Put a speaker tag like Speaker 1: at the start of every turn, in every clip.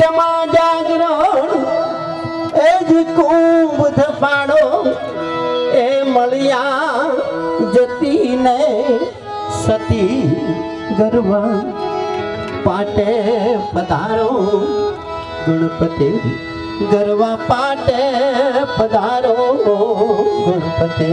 Speaker 1: જમા જાગરણ એ જ કુંભ ધપાડો, એ મળ્યા જતી ને સતી ગરવા પાટે પધારો. ગણપતિ ગરવા પાટે પધારો. ગણપતિ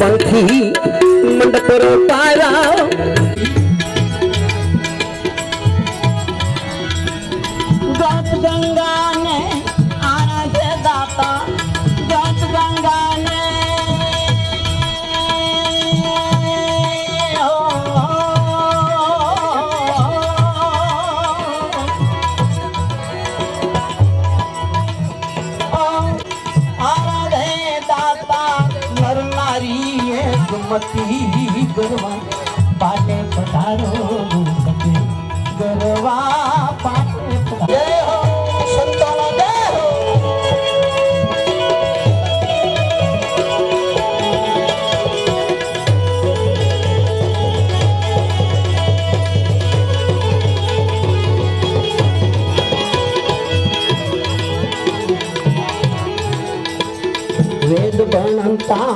Speaker 1: पंखी मंडपुर पारा। પતિ ગરવા પાટે પધારો સકે ગરવા પાટે વેદ ભણતા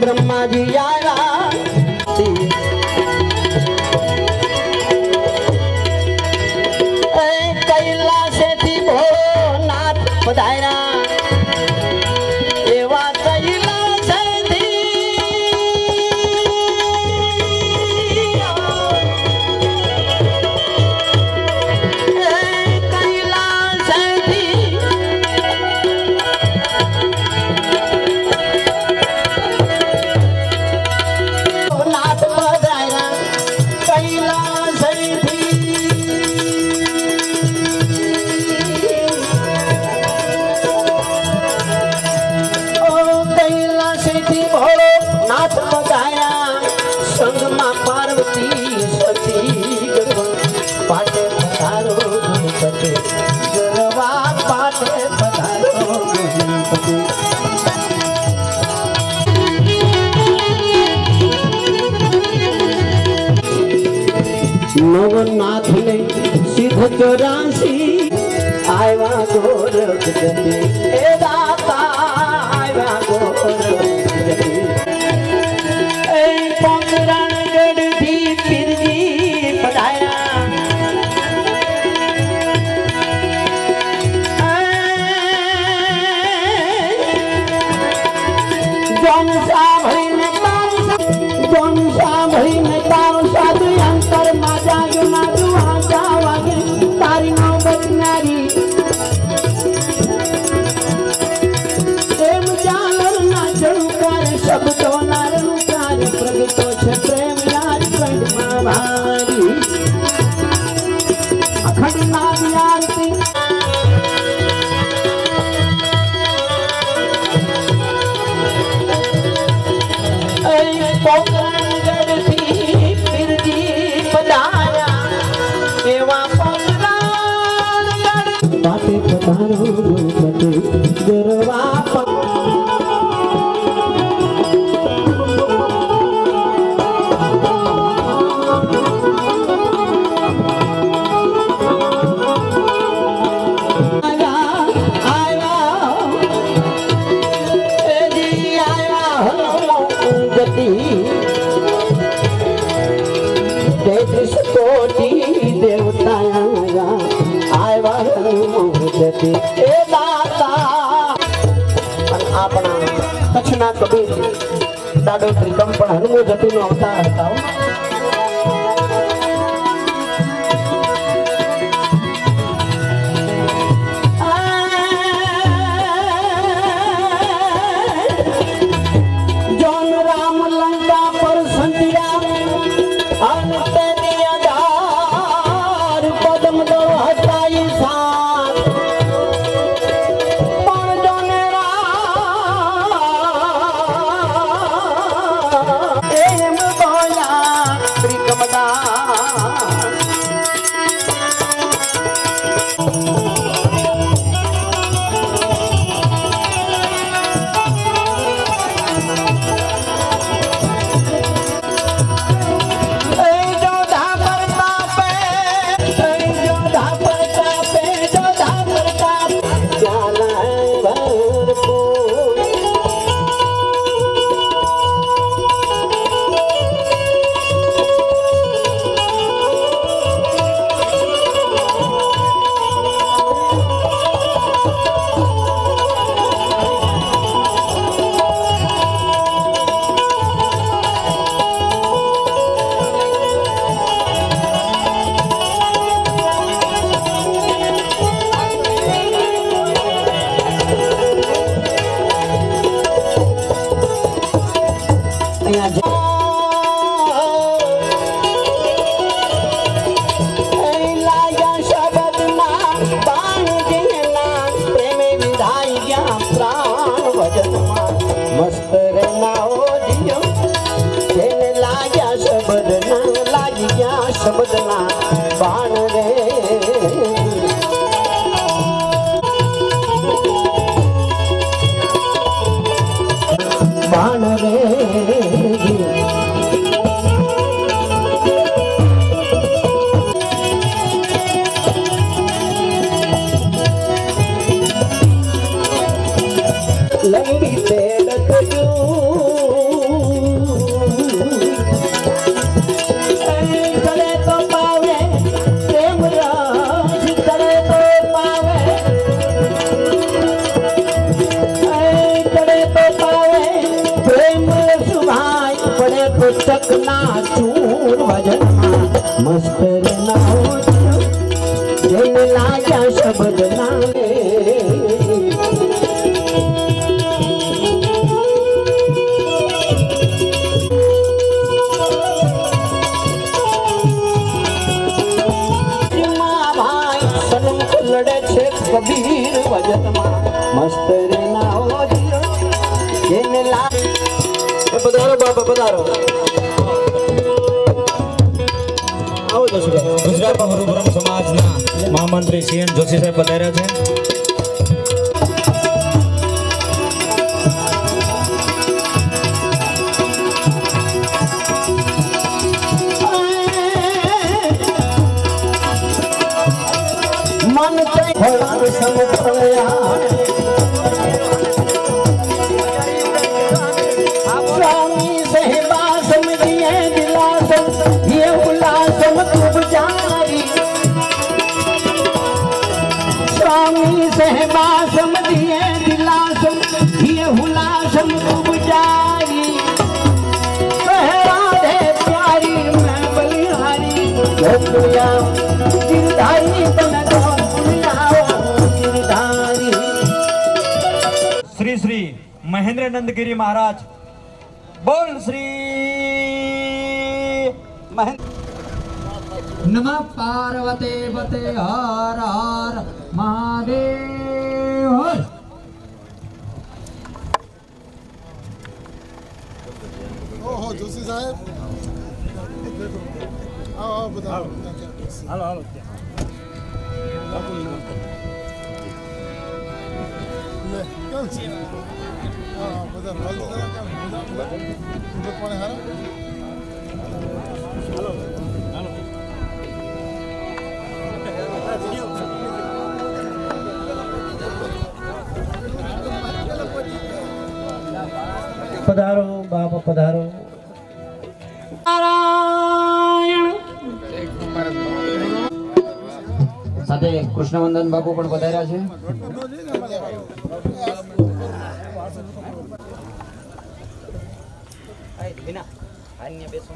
Speaker 1: બ્રહ્માજી યારા નવનાથને સિદ્ધ ચોરાસી આવ્યા ગોરખ જને ગતિ એ દાતા અને આપણા કચ્છના કબીર દાદો ત્રિકમ પણ હનુમો જતીનો અવતાર હતા ના ચૂર ભજનમાં મસ્ત ના
Speaker 2: જશુભાઈ
Speaker 3: ગુજરાત મરુબ્રહ્મ સમાજના મહામંત્રી સી એન જોશી સાહેબ પધાર્યા છે
Speaker 1: મન તે ફળાર સમ ફળ્યા सहबासम दिए दिलासम, दिए हुलासम प्यारी, मैं बलिहारी। गिरधारी श्री श्री
Speaker 3: महेंद्र नंद गिरी महाराज। बोल श्री महेंद्र
Speaker 4: નમઃ પાર્વતે પતે હર હર મહાદેવ.
Speaker 5: ઓહો જોશી સાહેબ આવો આવો બધા હાલો હાલો બધા મજા મજા કોને હારા હાલો હાલો
Speaker 1: પધારો બાપ પધારો.
Speaker 3: સાથે કૃષ્ણવંદન બાપુ પણ પધાર્યા છે.
Speaker 6: વિના. અન્ય બેસો